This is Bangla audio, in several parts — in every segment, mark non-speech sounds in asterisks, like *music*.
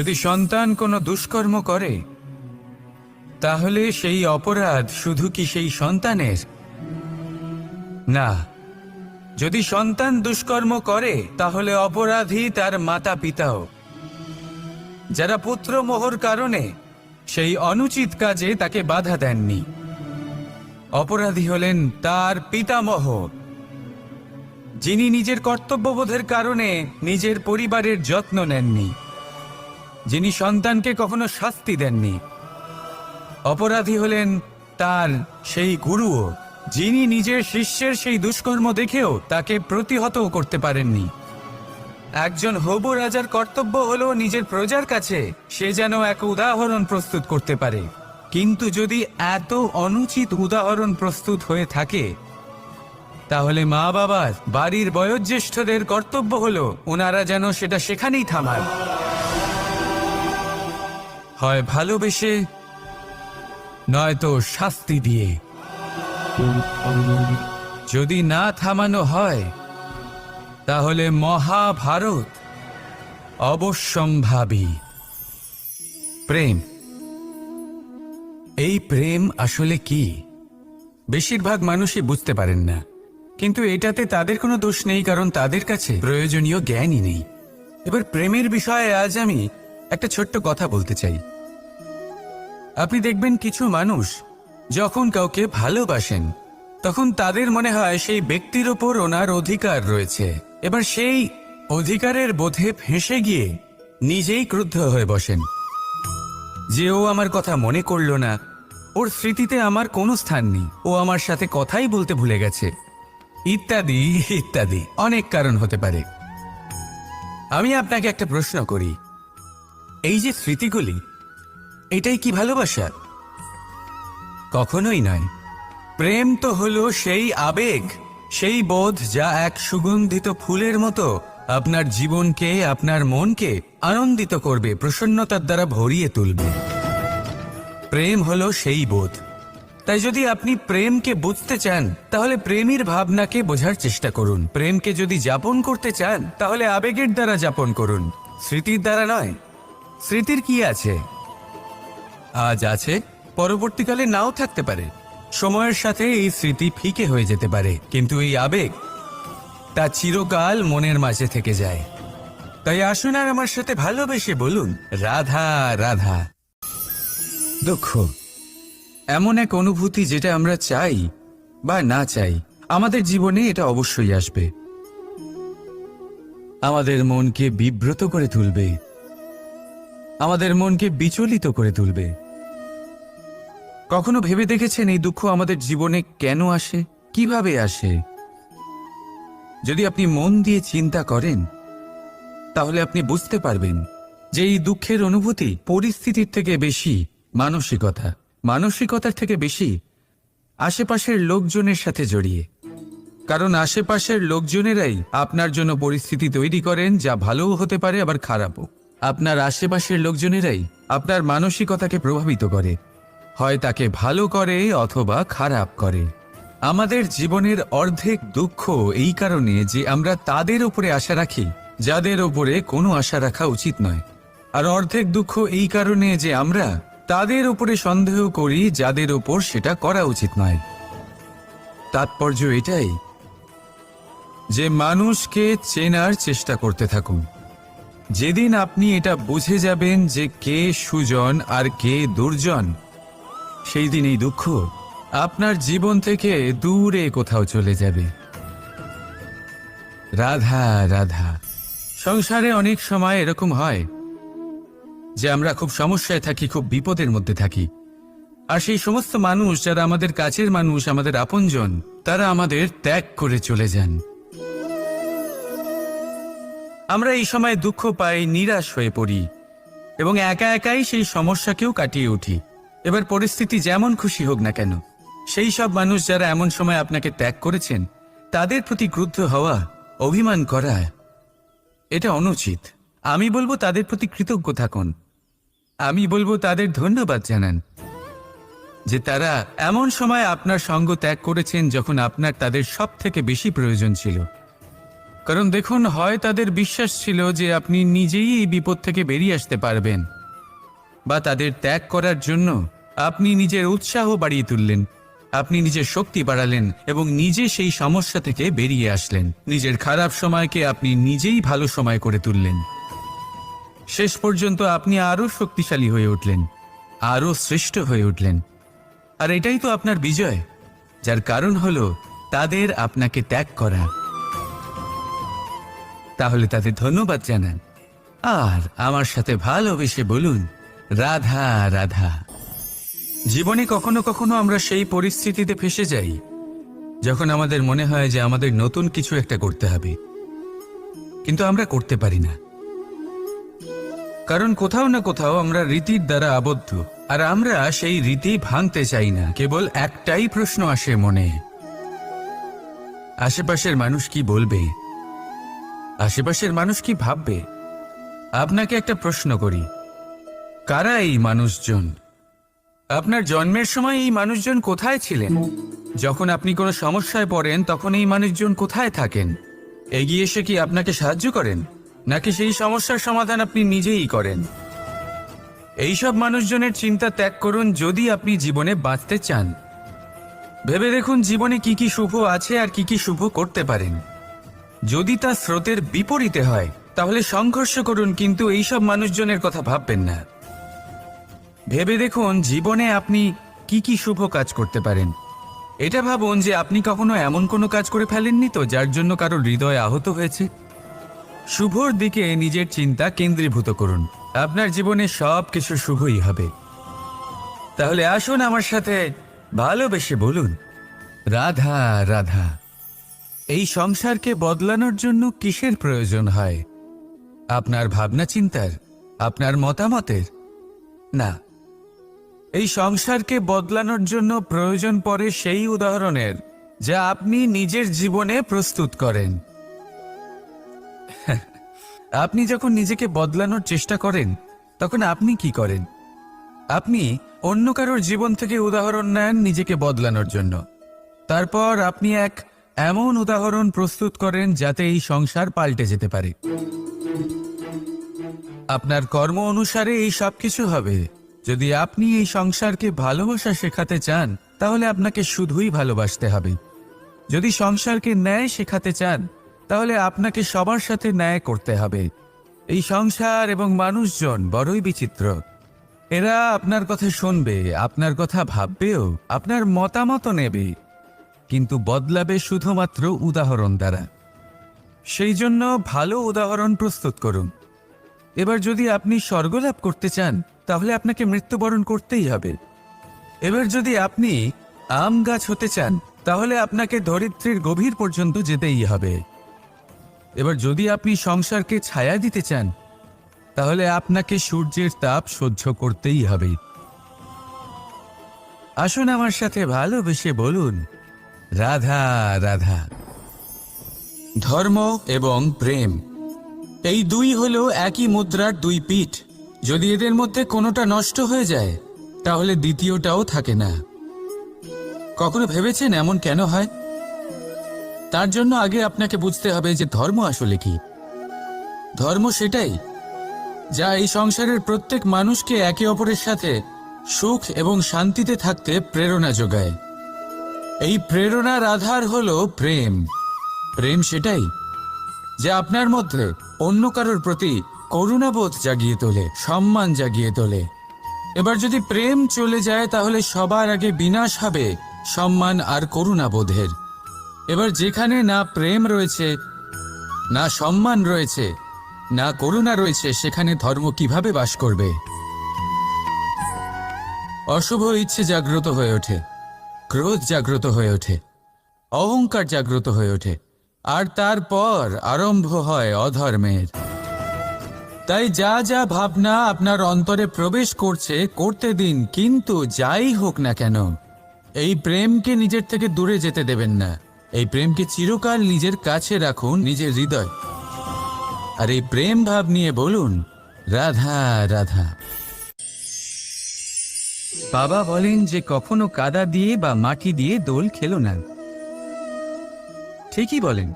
যদি সন্তান কোনো দুষ্কর্ম করে, তাহলে সেই অপরাধ শুধু কি সেই সন্তানের? না, যদি সন্তান দুষ্কর্ম করে, তাহলে অপরাধী তার মাতা পিতাও যারা পুত্র মোহর কারণে সেই অনুচিত কাজে তাকে বাধা দেননি। অপরাধী হলেন তার পিতামহ যিনি নিজের কর্তব্যবোধের কারণে নিজের পরিবারের যত্ন নেননি। যিনি সন্তানকে কখনো শাস্তি দেননি। অপরাধী হলেন তার সেই গুরুও, যিনি নিজের শিষ্যের সেই দুষ্কর্ম দেখেও তাকে প্রতিহতও করতে পারেননি। একজন হবু রাজার কর্তব্য হলো নিজের প্রজার কাছে সে যেন এক উদাহরণ প্রস্তুত করতে পারে। কিন্তু যদি এত অনুচিত উদাহরণ প্রস্তুত হয়ে থাকে, তাহলে মা বাবার বাড়ির বয়োজ্যেষ্ঠদের কর্তব্য হলো ওনারা যেন সেটা সেখানেই থামায় হয় ভালোবেসে, নয়তো শাস্তি দিয়ে। যদি না থামানো হয়, তাহলে মহাভারত অবশ্যম্ভাবী। প্রেম। এই প্রেম আসলে কি? বেশিরভাগ মানুষই বুঝতে পারেন না। কিন্তু এটাতে তাদের কোনো দোষ নেই, কারণ তাদের কাছে প্রয়োজনীয় জ্ঞানই নেই। এবার প্রেমের বিষয়ে আজ আমি একটা ছোট্ট কথা বলতে চাই। আপনি দেখবেন কিছু মানুষ যখন কাউকে ভালোবাসেন, তখন তাদের মনে হয় সেই ব্যক্তির ওপর ওনার অধিকার রয়েছে। এবার সেই অধিকারের বোধে ফেঁসে গিয়ে নিজেই ক্রুদ্ধ হয়ে বসেন। যে ও আমার কথা মনে করল না, ওর স্মৃতিতে আমার কোনো স্থান নেই। ও আমার সাথে কথাই বলতে ভুলে গেছে। ইত্যাদি ইত্যাদি, অনেক কারণ হতে পারে। আমি আপনাকে একটা প্রশ্ন করি। এই যে স্মৃতিগুলি, এটাই কি ভালোবাসা? কখনোই নয়। প্রেম তো হলো সেই আবেগ, সেই বোধ যা এক সুগন্ধিত ফুলের মতো আপনার জীবনকে, আপনার মনকে আনন্দিত করবে, প্রসন্নতার দ্বারা ভরিয়ে তুলবে। প্রেম হলো সেই বোধ। তাই যদি আপনি প্রেমকে বুঝতে চান, তাহলে প্রেমীর ভাবনাকে বোঝার চেষ্টা করুন। প্রেমকে যদি যাপন করতে চান, তাহলে আবেগের দ্বারা যাপন করুন। স্মৃতির দ্বারা নয় স্মৃতির কি আছে? আজ আছে, পরবর্তীকালে নাও থাকতে পারে। সময়ের সাথে এই স্মৃতি ফিকে হয়ে যেতে পারে, কিন্তু এই আবেগ, তা চিরকাল মনের মাঝে থেকে যায়। তাই আসুন আর আমার সাথে ভালোবেসে বলুন, রাধা রাধা। দুঃখ, এমন এক অনুভূতি যেটা আমরা চাই বা না চাই, আমাদের জীবনে এটা অবশ্যই আসবে। আমাদের মনকে বিব্রত করে তুলবে। আমাদের মনকে বিচলিত করে তুলবে। কখনো ভেবে দেখেছেন এই দুঃখ আমাদের জীবনে কেন আসে? কীভাবে আসে? যদি আপনি মন দিয়ে চিন্তা করেন, তাহলে আপনি বুঝতে পারবেন যে এই দুঃখের অনুভূতি পরিস্থিতির থেকে বেশি, মানসিকতা। মানসিকতার থেকে বেশি আশেপাশের লোকজনের সাথে জড়িয়ে। কারণ আশেপাশের লোকজনেরাই আপনার জন্য পরিস্থিতি তৈরি করেন যা ভালোও হতে পারে, আবার খারাপও। আপনার আশেপাশের লোকজনেরাই আপনার মানসিকতাকে প্রভাবিত করে। হয় তাকে ভালো করে অথবা খারাপ করে। আমাদের জীবনের অর্ধেক দুঃখ এই কারণে যে আমরা তাদের উপরে আশা রাখি, যাদের উপরে কোনো আশা রাখা উচিত নয়। আর অর্ধেক দুঃখ এই কারণে যে আমরা তাদের উপরে সন্দেহ করি, যাদের উপর সেটা করা উচিত নয়। তাৎপর্য এটাই যে মানুষকে চেনার চেষ্টা করতে থাকুন। যেদিন আপনি এটা বুঝে যাবেন যে কে সুজন আর কে দুর্জন, সেই দিন এই দুঃখ আপনার জীবন থেকে দূরে কোথাও চলে যাবে। রাধা রাধা, সংসারে অনেক সময় এরকম হয় যে আমরা খুব সমস্যায় থাকি, খুব বিপদের মধ্যে থাকি। আর সেই সমস্ত মানুষ যারা আমাদের কাছের মানুষ, আমাদের আপনজন, তারা আমাদের ত্যাগ করে চলে যান। আমরা এই সময় দুঃখ পাই, নিরাশ হয়ে পড়ি এবং একা একাই সেই সমস্যাকেও কাটিয়ে উঠি। এবার পরিস্থিতি যেমন খুশি হোক না কেন, সেই সব মানুষ যারা এমন সময় আপনাকে ত্যাগ করেছেন, তাদের প্রতি ক্রুদ্ধ হওয়া, অভিমান করা, এটা অনুচিত। আমি বলব তাদের প্রতি কৃতজ্ঞ থাকুন। আমি বলব তাদের ধন্যবাদ জানান যে তারা এমন সময় আপনার সঙ্গ ত্যাগ করেছেন যখন আপনার তাদের সব থেকে বেশি প্রয়োজন ছিল। কারণ দেখুন, হয় তাদের বিশ্বাস ছিল যে আপনি নিজেই এই বিপদ থেকে বেরিয়ে আসতে পারবেন। বা তাদের ত্যাগ করার জন্য আপনি নিজের উৎসাহ বাড়িয়ে তুললেন, আপনি নিজের শক্তি বাড়ালেন এবং নিজে সেই সমস্যা থেকে বেরিয়ে আসলেন। নিজের খারাপ সময়কে আপনি নিজেই ভালো সময় করে তুললেন। শেষ পর্যন্ত আপনি আরও শক্তিশালী হয়ে উঠলেন, আরও শ্রেষ্ঠ হয়ে উঠলেন। আর এটাই তো আপনার বিজয়, যার কারণ হলো তাদের আপনাকে ত্যাগ করা। তাহলে তাদের ধন্যবাদ জানান। আর আমার সাথে ভালোবেসে বলুন, রাধা রাধা। জীবনে কখনো কখনো আমরা সেই পরিস্থিতিতে ফেসে যাই, যখন আমাদের মনে হয় যে আমাদের নতুন কিছু একটা করতে হবে। কিন্তু আমরা করতে পারি না। কারণ কোথাও না কোথাও আমরা রীতির দ্বারা আবদ্ধ, আর আমরা সেই রীতি ভাঙতে চাই না, কেবল একটাই প্রশ্ন আসে মনে। আশেপাশের মানুষ কি বলবে? আশেপাশের মানুষ কি ভাববে? আপনাকে একটা প্রশ্ন করি। কারা এই মানুষজন? আপনার জন্মের সময় এই মানুষজন কোথায় ছিলেন? যখন আপনি কোনো সমস্যায় পড়েন, তখন এই মানুষজন কোথায় থাকেন? এগিয়ে এসে কি আপনাকে সাহায্য করেন? নাকি সেই সমস্যার সমাধান আপনি নিজেই করেন? এইসব মানুষজনের চিন্তা ত্যাগ করুন যদি আপনি জীবনে বাঁচতে চান। ভেবে দেখুন জীবনে কি কি শুভ আছে আর কি কি শুভ করতে পারেন। যদি তা স্রোতের বিপরীতে হয়, তাহলে সংঘর্ষ করুন, কিন্তু এইসব মানুষজনের কথা ভাববেন না। ভেবে দেখুন, জীবনে আপনি কি কি শুভ কাজ করতে পারেন। এটা ভাবুন যে আপনি কখনো এমন কোনো কাজ করে ফেলেননি তো, যার জন্য কারও হৃদয় আহত হয়েছে। শুভর দিকে নিজের চিন্তা কেন্দ্রীভূত করুন। আপনার জীবনে সব কিছু শুভই হবে। তাহলে আসুন আমার সাথে ভালোবেসে বলুন, রাধা রাধা। এই সংসারকে বদলানোর জন্য কিসের প্রয়োজন হয়? আপনার ভাবনা চিন্তার, আপনার মতামতের? না। এই সংসারকে বদলানোর জন্য প্রয়োজন পড়ে সেই উদাহরণের, যা আপনি নিজের জীবনে প্রস্তুত করেন। *laughs* আপনি যখন নিজেকে বদলানোর চেষ্টা করেন, তখন আপনি কি করেন? আপনি অন্য কারোর জীবন থেকে উদাহরণ নেন নিজেকে বদলানোর জন্য। তারপর আপনি এক এমন উদাহরণ প্রস্তুত করেন যাতে এই সংসার পাল্টে যেতে পারে। আপনার কর্ম অনুসারে এই সব কিছু হবে। যদি আপনি এই সংসারকে ভালোবাসা শেখাতে চান, তাহলে আপনাকে শুধুই ভালোবাসতে হবে। যদি সংসারকে ন্যায় শেখাতে চান, তাহলে আপনাকে সবার সাথে ন্যায় করতে হবে। এই সংসার এবং মানুষজন বড়ই বিচিত্র। এরা আপনার কথা শুনবে, আপনার কথা ভাববেও, আপনার মতামত নেবে। কিন্তু বদলাবে শুধুমাত্র উদাহরণ দ্বারা। সেই জন্য ভালো উদাহরণ প্রস্তুত করুন। এবার যদি আপনি স্বর্গলাভ করতে চান, তাহলে আপনাকে মৃত্যুবরণ করতেই হবে। এবার যদি আপনি আম গাছ হতে চান, তাহলে আপনাকে ধরিত্রীর গভীর পর্যন্ত যেতেই হবে। এবার যদি আপনি সংসারকে ছায়া দিতে চান, তাহলে আপনাকে সূর্যের তাপ সহ্য করতেই হবে। আসুন আমার সাথে ভালোবেসে বলুন রাধা রাধা। ধর্ম এবং প্রেম, এই দুই হলো একই মুদ্রার দুই পিঠ। যদি এদের মধ্যে কোনোটা নষ্ট হয়ে যায়, তাহলে দ্বিতীয়টাও থাকে না। কখনো ভেবেছেন এমন কেন হয়? তার জন্য আগে আপনাকে বুঝতে হবে যে ধর্ম আসলে কি। ধর্ম সেটাই, যা এই সংসারের প্রত্যেক মানুষকে একে অপরের সাথে সুখ এবং শান্তিতে থাকতে প্রেরণা যোগায়। এই প্রেরণার আধার হলো প্রেম। প্রেম সেটাই যে আপনার মধ্যে অন্য কারোর প্রতি করুণাবোধ জাগিয়ে তোলে, সম্মান জাগিয়ে তোলে। এবার যদি প্রেম চলে যায়, তাহলে সবার আগে বিনাশ হবে সম্মান আর করুণাবোধের। এবার যেখানে না প্রেম রয়েছে, না সম্মান রয়েছে, না করুণা রয়েছে, সেখানে ধর্ম কীভাবে বাস করবে? অশুভ ইচ্ছে জাগ্রত হয়ে ওঠে। ক্রোধ জাগ্রত হয়ে ওঠে, অহংকার জাগ্রত হয়ে ওঠে, আর তারপর আরম্ভ হয় অধর্মের। তাই যা যা ভাবনা আপনার অন্তরে প্রবেশ করছে, করতে দিন, কিন্তু যাই হোক না কেন, এই প্রেমকে নিজের থেকে দূরে যেতে দেবেন না। এই প্রেমকে চিরকাল নিজের কাছে রাখুন, নিজের হৃদয়। আর এই প্রেম ভাব নিয়ে বলুন, রাধা রাধা। বাবা বলেন যে কখনো কাদা দিয়ে বা মাটি দিয়ে দোল খেলো না। ঠিকই বলেন।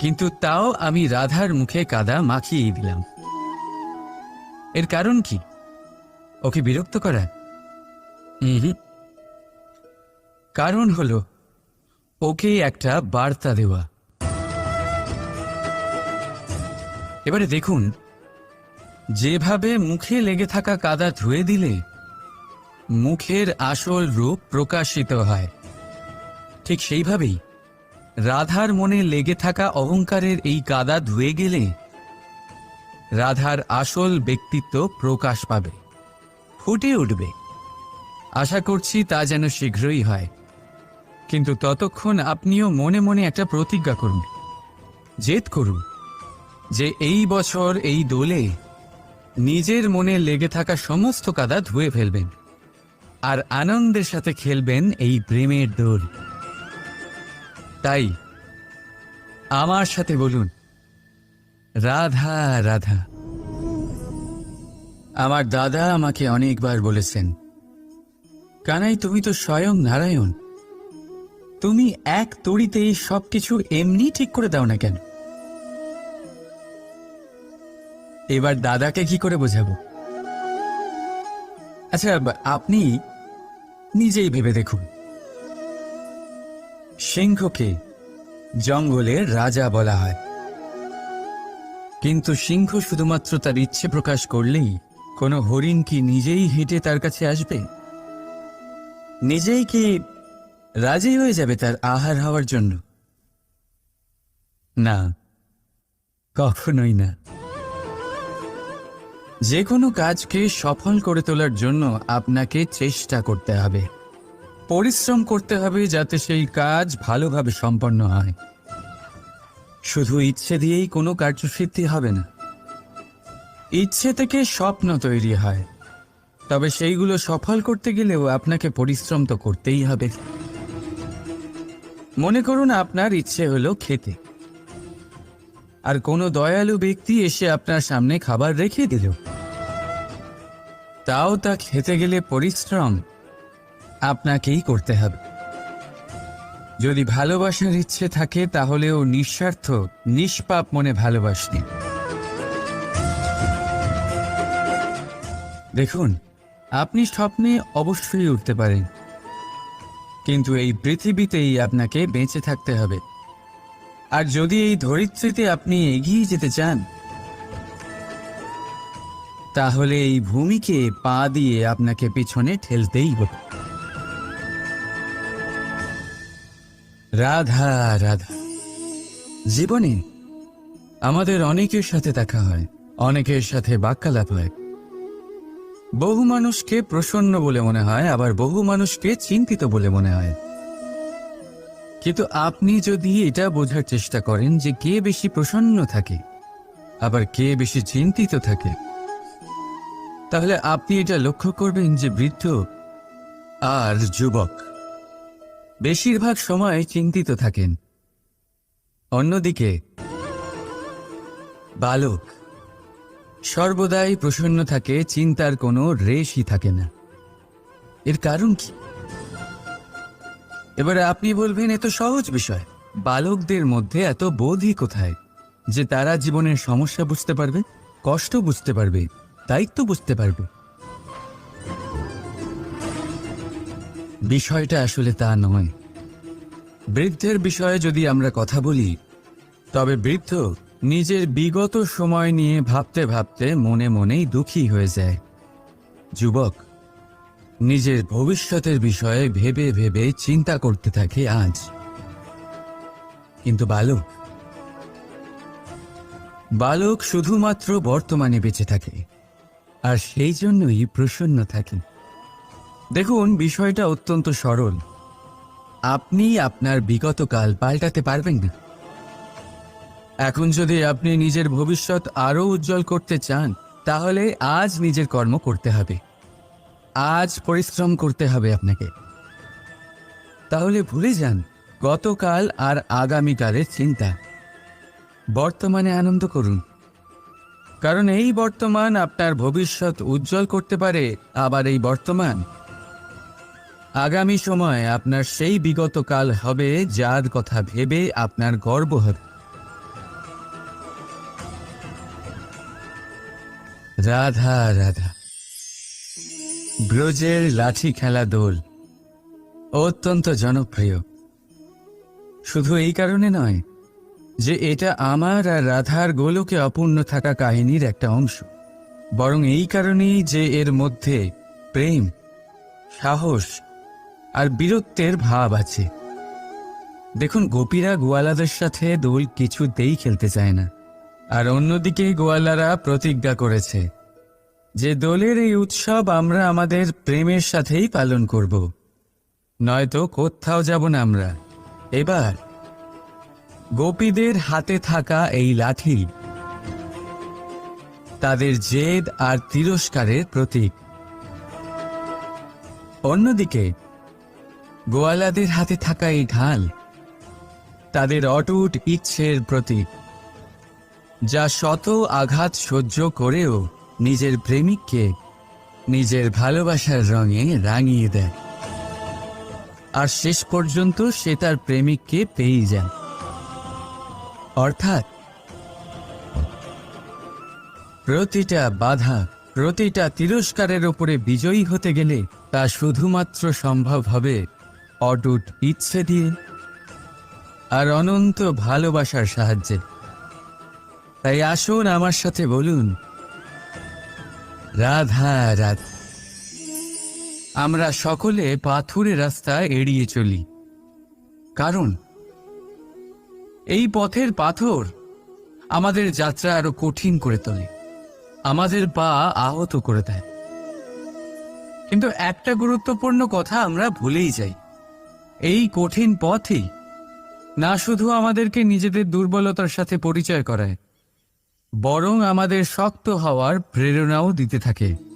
কিন্তু তাও আমি রাধার মুখে কাদা মাখিয়ে দিলাম। এর কারণ কি? ওকে বিরক্ত করা? হুম কারণ হলো, ওকে একটা বার্তা দেওয়া। এবারে দেখুন, যেভাবে মুখে লেগে থাকা কাদা ধুয়ে দিলে মুখের আসল রূপ প্রকাশিত হয়। ঠিক সেইভাবেই রাধার মনে লেগে থাকা অহংকারের এই কাদা ধুয়ে গেলে রাধার আসল ব্যক্তিত্ব প্রকাশ পাবে, ফুটে উঠবে। আশা করছি তা যেন শীঘ্রই হয়। কিন্তু ততক্ষণ আপনিও মনে মনে একটা প্রতিজ্ঞা করুন, জেদ করুন যে এই বছর এই দোলে নিজের মনে লেগে থাকা সমস্ত কাদা ধুয়ে ফেলবেন। আর আনন্দের সাথে খেলবেন এই প্রেমের দোল। তাই, আমার সাথে বলুন, রাধা রাধা। আমার দাদা আমাকে অনেকবার বলেছেন, কানাই তুমি তো স্বয়ং নারায়ণ। তুমি এক তড়িতেই সবকিছু এমনি ঠিক করে দাও না কেন? এবার দাদাকে কি করে বোঝাবো? আচ্ছা আপনি নিজেই ভেবে দেখুন। সিংহকে জঙ্গলের রাজা বলা হয়। কিন্তু সিংহ শুধুমাত্র তার ইচ্ছে প্রকাশ করলেই কোনো হরিণ কি নিজেই হেঁটে তার কাছে আসবে? নিজেই কি রাজি হয়ে যাবে তার আহার হওয়ার জন্য? না, কখনোই না। যে কোনো কাজকে সফল করে তোলার জন্য আপনাকে চেষ্টা করতে হবে। পরিশ্রম করতে হবে যাতে সেই কাজ ভালোভাবে সম্পন্ন হয়। শুধু ইচ্ছে দিয়েই কোনো কার্যসিদ্ধি হবে না। ইচ্ছে থেকে স্বপ্ন তৈরি হয়। তবে সেইগুলো সফল করতে গেলেও আপনাকে পরিশ্রম তো করতেই হবে। মনে করুন আপনার ইচ্ছে হলো খেতে। আর কোনো দয়ালু ব্যক্তি এসে আপনার সামনে খাবার রেখে দিল। তাও তা খেতে গেলে পরিশ্রম। আপনাকেই করতে হবে। যদি ভালোবাসার ইচ্ছে থাকে, তাহলেও নিঃস্বার্থ, নিষ্পাপ মনে ভালোবাসনি দেখুন, আপনি স্বপ্নে অবশ্যই উঠতে পারেন। কিন্তু এই পৃথিবীতেই আপনাকে বেঁচে থাকতে হবে। আর যদি এই ধরিত্রীতে আপনি এগিয়ে যেতে চান, তাহলে এই ভূমিকে পা দিয়ে আপনাকে পিছনে ঠেলতেই হবে। রাধা রাধা। জীবনে আমাদের অনেকের সাথে দেখা হয়, অনেকের সাথে বাক্যালাপ হয়। বহু মানুষকে প্রসন্ন বলে মনে হয়, আবার বহু মানুষকে চিন্তিত বলে মনে হয়। কিন্তু আপনি যদি এটা বোঝার চেষ্টা করেন যে কে বেশি প্রসন্ন থাকে, আবার কে বেশি চিন্তিত থাকে, তাহলে আপনি এটা লক্ষ্য করবেন যে বৃদ্ধ আর যুবক বেশিরভাগ সময় চিন্তিত থাকেন। অন্যদিকে, বালক সর্বদাই প্রসন্ন থাকে, চিন্তার কোনো রেশই থাকে না। এর কারণ কি? এবারে আপনি বলবেন এত সহজ বিষয়। বালকদের মধ্যে এত বোধই কোথায় যে তারা জীবনের সমস্যা বুঝতে পারবে, কষ্ট বুঝতে পারবে, দায়িত্ব বুঝতে পারবে? বিষয়টা আসলে তা নয়। বৃদ্ধের বিষয়ে যদি আমরা কথা বলি, তবে বৃদ্ধ নিজের বিগত সময় নিয়ে ভাবতে ভাবতে মনে মনেই দুঃখী হয়ে যায়। যুবক নিজের ভবিষ্যতের বিষয়ে ভেবে ভেবে চিন্তা করতে থাকে আজ। কিন্তু বালক বালক শুধুমাত্র বর্তমানে বেঁচে থাকে, আর সেই জন্যই প্রসন্ন থাকে। দেখুন, বিষয়টা অত্যন্ত সরল। আপনি আপনার বিগত কাল পাল্টাতে পারবেন না। এখন যদি আপনি নিজের ভবিষ্যৎ আরও উজ্জ্বল করতে চান, তাহলে আজ নিজের কর্ম করতে হবে। আজ পরিশ্রম করতে হবে আপনাকে। তাহলে ভুলে যান, গতকাল আর আগামীকালের চিন্তা। বর্তমানে আনন্দ করুন। কারণ এই বর্তমান আপনার ভবিষ্যৎ উজ্জ্বল করতে পারে আবার এই বর্তমান। আগামী সময় আপনার সেই বিগত কাল হবে যার কথা ভেবে আপনার গর্ব হবে। রাধা রাধা। ব্রজের লাঠি খেলা দোল। অত্যন্ত জনপ্রিয়। শুধু এই কারণে নয়, যে এটা আমার আর রাধার গোলকে অপূর্ণ থাকা কাহিনীর একটা অংশ। বরং এই কারণেই যে এর মধ্যে প্রেম, সাহস আর বীরত্বের ভাব আছে। দেখুন, গোপীরা গোয়ালাদের সাথে দোল কিছুতেই খেলতে চায় না। আর অন্যদিকে গোয়ালারা প্রতিজ্ঞা করেছে যে দোলের এই উৎসব আমরা আমাদের প্রেমের সাথেই পালন করব। নয়তো কোথাও যাব না আমরা। এবার, গোপীদের হাতে থাকা এই লাঠি তাদের জেদ আর তিরস্কারের প্রতীক। অন্যদিকে, গোয়ালাদের হাতে থাকা এই ঢাল তাদের অটুট ইচ্ছের প্রতীক, যা শত আঘাত সহ্য করেও নিজের প্রেমিককে নিজের ভালোবাসার রঙে রাঙিয়ে দেয়। আর শেষ পর্যন্ত সে তার প্রেমিককে পেয়ে যায়। অর্থাৎ প্রতিটা বাধা, প্রতিটা তিরস্কারের ওপরে বিজয়ী হতে গেলে তা শুধুমাত্র সম্ভব হবে অটুট ইচ্ছে দিয়ে আর অনন্ত ভালোবাসার সাহায্যে। তাই আসুন আমার সাথে বলুন রাধা রাধা। আমরা সকলে পাথুরে রাস্তা এড়িয়ে চলি। কারণ, এই পথের পাথর আমাদের যাত্রা আরও কঠিন করে তোলে। আমাদের পা আহত করে দেয়। কিন্তু একটা গুরুত্বপূর্ণ কথা আমরা ভুলেই যাই। এই কঠিন পথই না শুধু আমাদেরকে নিজেদের দুর্বলতার সাথে পরিচয় করায় বরং আমাদের শক্ত হওয়ার প্রেরণাও দিতে থাকে।